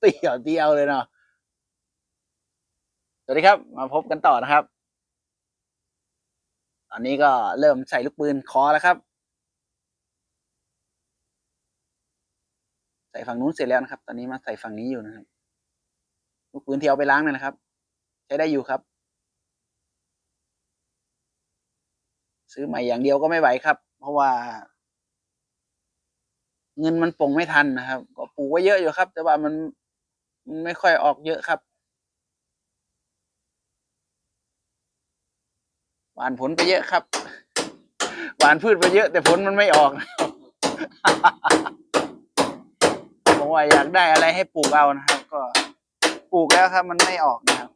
เตี่ยวเดียวเลยเนาะสวัสดีครับ มาพบกันต่อนะครับ ตอนนี้ก็เริ่มใส่ลูกปืนคอแล้วครับ ใส่ฝั่งนู้นเสร็จแล้วนะครับ ตอนนี้มาใส่ฝั่งนี้อยู่นะครับ ลูกปืนที่เอาไปล้างนั่นนะครับ ใช้ได้อยู่ครับ ซื้อใหม่อย่างเดียวก็ไม่ไหวครับ เพราะว่าเงินมันปงไม่ทันนะครับ ก็ปลูกไว้เยอะอยู่ครับ แต่ว่ามัน ไม่ค่อยออกเยอะครับ หวานผลไปเยอะครับ หวานพืชไปเยอะ แต่ผลมันไม่ออกผมว่าอยากได้อะไรให้ปลูกเอานะครับ ก็ปลูกแล้วครับ มันไม่ออกนะครับ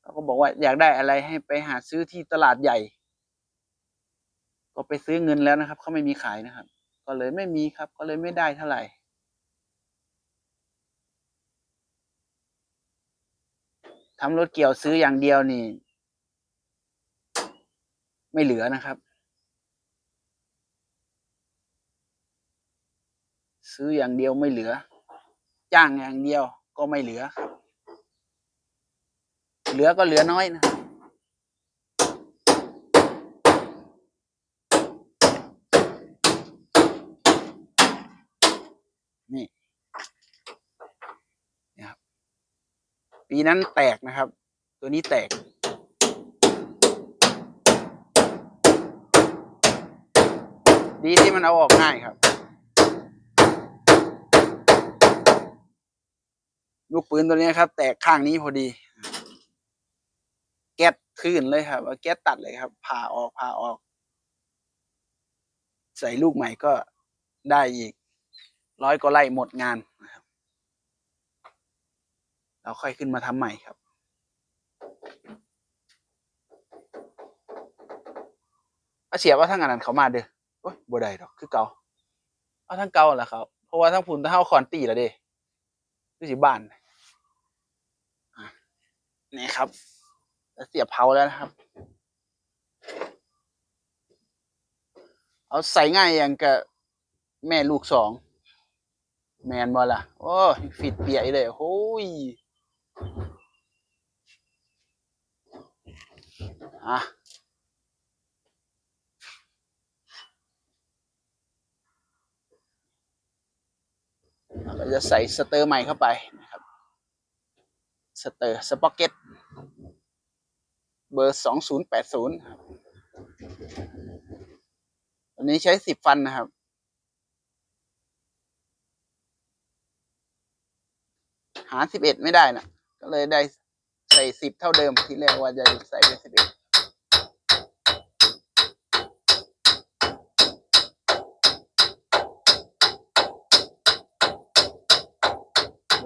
เขาก็บอกว่าอยากได้อะไรให้ไปหาซื้อที่ตลาดใหญ่ ก็ไปซื้อเงินแล้วนะครับเขาไม่มีขายนะครับ ก็เลยไม่มีครับ ก็เลยไม่ได้เท่าไหร่ทำรถเกี่ยวซื้ออย่างเดียวนี่ ไม่เหลือนะครับ ซื้ออย่างเดียวไม่เหลือ จ้างอย่างเดียวก็ไม่เหลือครับ เหลือก็เหลือน้อยนะครับ นี่นี่ครับปีนั้นแตกนะครับ ตัวนี้แตก ดีที่มันเอาออกง่ายครับ ลูกปืนตัวนี้ครับ แตกข้างนี้พอดี แก๊สขึ้นเลยครับเอาแก๊สตัดเลยครับ ผ่าออกผ่าออก ใส่ลูกใหม่ก็ได้อีก ร้อยก็ไล่หมดงานนะครับเราค่อยขึ้นมาทำใหม่ครับเอาเสียว่าทั้งอันนั้นเขามาเด้อโอ้ยบ่ได้ดอกคือเก่าเอาทั้งเก่าแหละครับ เพราะว่าทั้งพุ่นทั้งเฮาคอนตีแล้วเด้คือสิบ้านนี่ครับแล้วเสียบเผาแล้วนะครับ เอาใส่ง่ายอย่างกับแม่ลูกสอง แมนบ่ล่ะ โอ้ยฟิดเปียเลยโอ้ยอะเราจะใส่สเตอร์ใหม่เข้าไปนะครับ สเตอร์สป็อกเก็ตเบอร์สองศูนย์แปดศูนย์อันนี้ใช้สิบฟันนะครับ หาสิบเอ็ดไม่ได้นะก็เลยได้ใส่สิบเท่าเดิมที่แรกว่าจะใส่เป็นสิบเอ็ด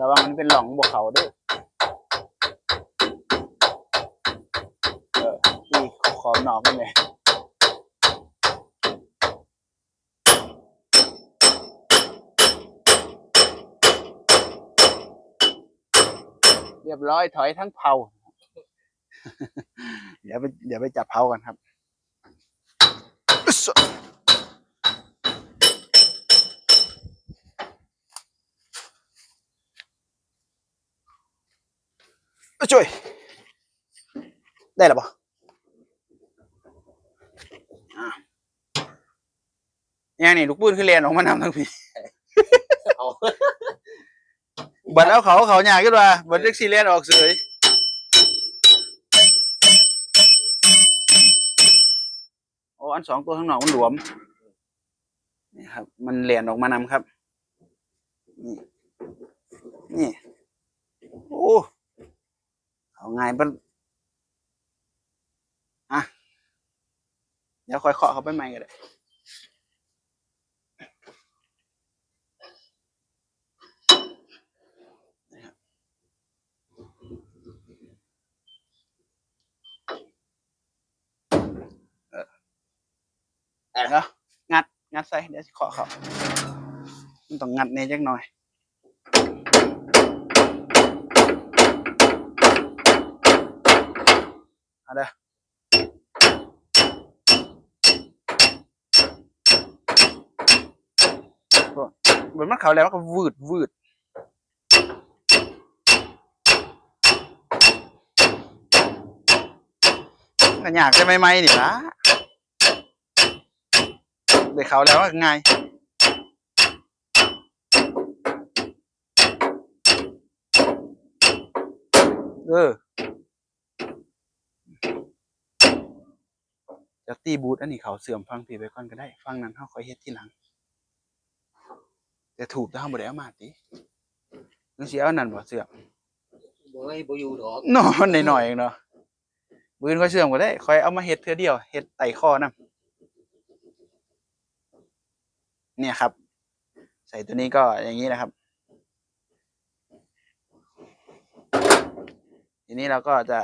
ระวังมันเป็นหลองบวกเขาด้วยเออที่ขอบนอกนี่เลย เรียบร้อยถอยทั้งเผา เดี๋ยวไปเดี๋ยวไปจับเผากันครับอึ๊สอะช่วย ได้หรอปะอะยังนี่ลูกปืนขึ้นเรียนออกมานำทั้งพี่ บัดเอาเขาเขาหยาขึ้นมาบัดเล็กซีเรียนออกเสยโอ้อันสองตัวข้างนอกมันหลวมนี่ครับ มันเหรียญออกมานำครับ นี่นี่โอ้เอาไงมันอะเดี๋ยวค่อยเคาะเขาไปใหม่ก็ได้ ใส่เดี๋ยวขอครับมันต้องงัดเนยจักหน่อยเอาเด้อเหมือนมันเขาแล้วมันก็วืดวืดก็อยากจะไม่ไม่นี่ละ เดี๋ยวเขาแล้วว่าไงเออจะตีบูทอันนี้เขาเสื่อมฟังผีไปก่อนก็ได้ ฟังนั้นเขาคอยเฮ็ดที่หลัง แต่ถูกแต่เขาบ่ได้เอามาตินึกสิเอานั่นบ่เสื่อมบ่ให้บ่อยู่ดอกนอนหน่อยๆเองเนาะบืนค่อยเสื่อมก็ได้ค่อยเอามาเฮ็ดเทื่อเดียวเฮ็ดไต่ข้อนำ เนี่ยครับ ใส่ตัวนี้ก็อย่างนี้นะครับ ทีนี้เราก็จะ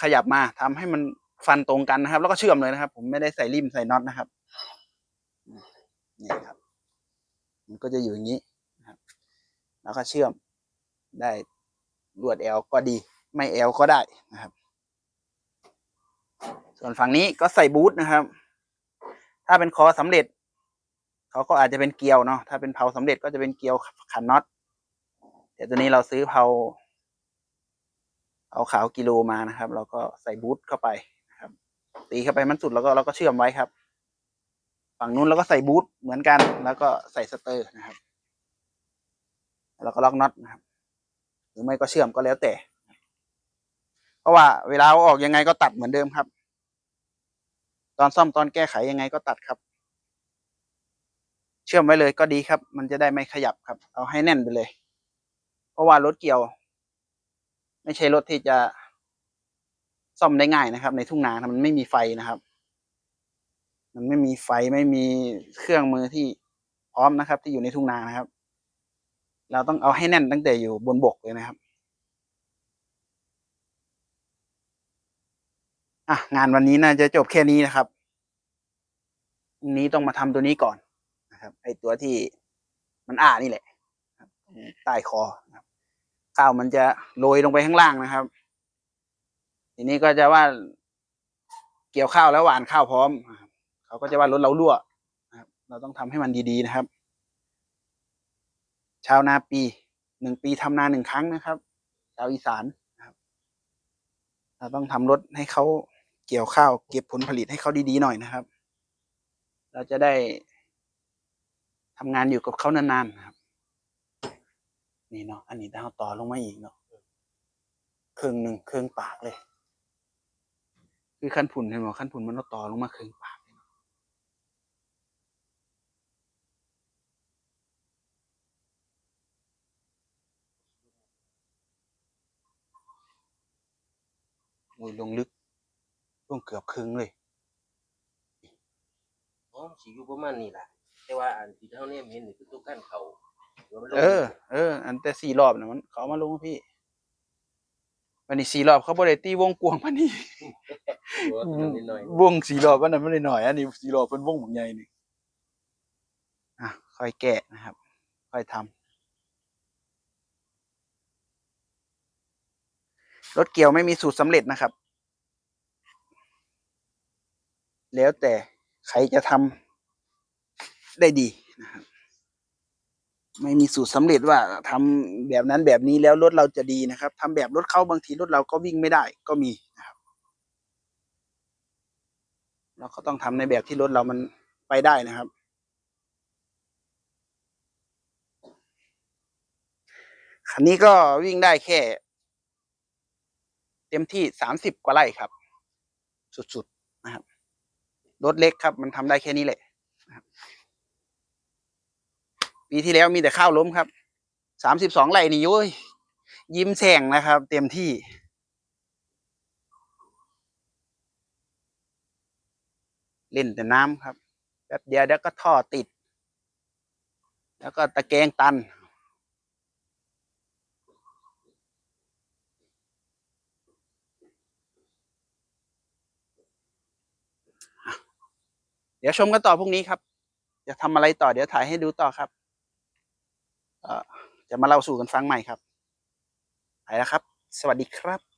ขยับมาทำให้มันฟันตรงกันนะครับ แล้วก็เชื่อมเลยนะครับ ผมไม่ได้ใส่ริมใส่น็อตนะครับนี่ครับ มันก็จะอยู่อย่างนี้นะครับ แล้วก็เชื่อมได้ลวดแอลก็ดี ไม่แอลก็ได้นะครับ ส่วนฝั่งนี้ก็ใส่บูทนะครับ ถ้าเป็นคอสำเร็จ เขาก็อาจจะเป็นเกลียวเนาะถ้าเป็นเผาสำเร็จก็จะเป็นเกลียวขันน็อตเดี๋ยวตัวนี้เราซื้อเผาเอาขาวกิโลมานะครับ เราก็ใส่บูทเข้าไปนะครับ ตีเข้าไปมันสุดแล้วก็เราก็เชื่อมไว้ครับ ฝั่งนู้นเราก็ใส่บูทเหมือนกัน แล้วก็ใส่สเตอร์นะครับแล้วก็ล็อกน็อตนะครับ หรือไม่ก็เชื่อมก็แล้วแต่ เพราะว่าเวลาออกยังไงก็ตัดเหมือนเดิมครับ ตอนซ่อมตอนแก้ไขยังไงก็ตัดครับ เชื่อมไว้เลยก็ดีครับ มันจะได้ไม่ขยับครับ เอาให้แน่นไปเลย เพราะว่ารถเกี่ยว ไม่ใช่รถที่จะซ่อมได้ง่ายนะครับ ในทุ่งนามันไม่มีไฟนะครับ มันไม่มีไฟไม่มีเครื่องมือที่พร้อมนะครับ ที่อยู่ในทุ่งนานะครับ เราต้องเอาให้แน่นตั้งแต่อยู่บนบกเลยนะครับอะงานวันนี้น่าจะจบแค่นี้นะครับ นี้ต้องมาทำตัวนี้ก่อน นะครับ ไอตัวที่มันอ้านี่แหละใต้คอครับข้าวมันจะโรยลงไปข้างล่างนะครับ ทีนี้ก็จะว่าเกี่ยวข้าวแล้วหวานข้าวพร้อมเขาก็จะว่ารถเรารั่วนะครับ เราต้องทำให้มันดีๆนะครับ ชาวนาปีหนึ่งปีทำนาหนึ่งครั้งนะครับชาวอีสานนะครับเราต้องทำรถให้เขาเกี่ยวข้าว เก็บผลผลิตให้เขาดีๆหน่อยนะครับ เราจะได้ ทำงานอยู่กับเขานานๆนะครับ นี่เนาะอันนี้ดาวต่อลงมาอีกเนาะครึ่งหนึ่งครึ่งปากเลย คือขั้นผุนเห็นไหมขั้นผุนมันต่อลงมาครึ่งปากเลยเนาะโอ้ยลงลึกลงเกือบครึ่งเลย อ๋อสิอยู่ประมาณนี้แหละ แต่ว่าอันที่เฮาเนี่ยเห็นนี่คือตัวกั้นเขาดี๋ยวมันลงเออ เออ อันแต่สี่รอบนะมัน เขาเอามาลงให้พี่วันนี้สี่รอบเขาบริตีวงกวงพันนี่ตัวตัวนิดหน่อยวงสี่รอบวันนั้นไม่ได้หน่อยอันนี้สี่รอบเป็นวงบางใหญ่นี่อะค่อยแกะนะครับ ค่อยทำรถเกี่ยวไม่มีสูตรสำเร็จนะครับ แล้วแต่ใครจะทำ ได้ดีนะครับ ไม่มีสูตรสำเร็จว่าทำแบบนั้นแบบนี้แล้วรถเราจะดีนะครับทำแบบรถเขาบางทีรถเราก็วิ่งไม่ได้ก็มีนะครับ เราก็ต้องทำในแบบที่รถเรามันไปได้นะครับคันนี้ก็วิ่งได้แค่ เต็มที่สามสิบกว่าไร่ครับ สุดๆนะครับ รถเล็กครับ มันทำได้แค่นี้แหละนะครับ ปีที่แล้วมีแต่ข้าวล้มครับสามสิบสองไร่นี่โย้ยยิ้มแฉ่งนะครับ เต็มที่ เล่นแต่น้ำครับแป๊บเดียวเดี๋ยวก็ท่อติด แล้วก็ตะแกรงตันเดี๋ยวชมกันต่อพรุ่งนี้ครับ จะทำอะไรต่อเดี๋ยวถ่ายให้ดูต่อครับ จะมาเล่าสู่กันฟังใหม่ครับไปแล้วครับ สวัสดีครับ